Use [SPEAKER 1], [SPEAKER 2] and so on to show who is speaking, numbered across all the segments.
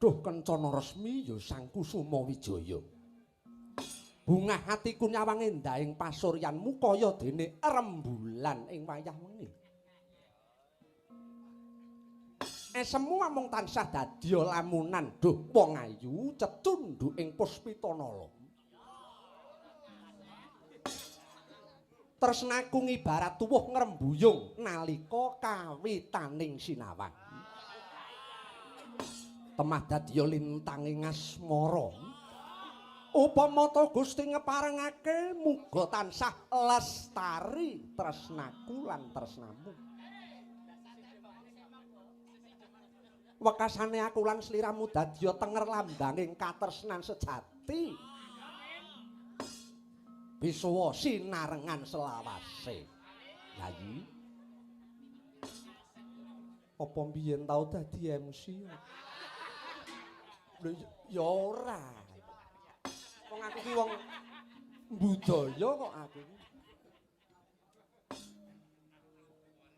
[SPEAKER 1] Duh kencana resmi ya Sang Kusuma Wijaya. Bungah atiku nyawang endahing pasuryanmu kaya dene rembulan ing wayah wengi. Esemu amung tansah dadi lamunan duh wong ayu cecundhu ing Puspitanala. Tresnaku ngibarat tuwuh ngrembuyung nalika kawitaning sinawang. Temah dadya lintanging asmara. Upama ta Gusti ngeparengake muga tansah lestari tresnaku lan tresnamu. Wekasane aku lan sliramu dadya tenger lambanging katresnan sejati. Bisuwa sinarengan selawase. Yayi. Apa mbiyen tau dadi MC? Lho ya ora. Wong aku ki wong budaya kok aku.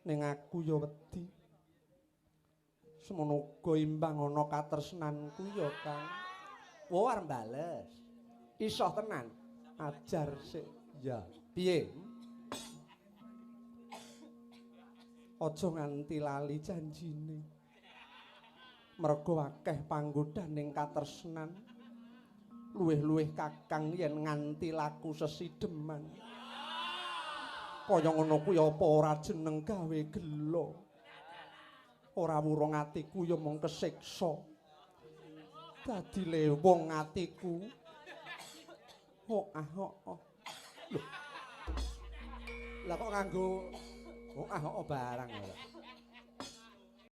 [SPEAKER 1] Ning aku ya wedi. Semono uga imbang ana katresnanku ya, Kang. Wo arep bales. Iso tenan. Ajar sik. Ya. Piye? Aja nganti lali janjine. Merga akeh panggodhaning katresnan luwih-luwih kakang yen nganti laku sesideman. Kaya ngono kuwi apa ora jeneng gawe gelo? Ora wurung atiku ya mung kesiksa. Dadi lewong atiku. Oh ah. Lho. lah kok nganggo oh ah barang lho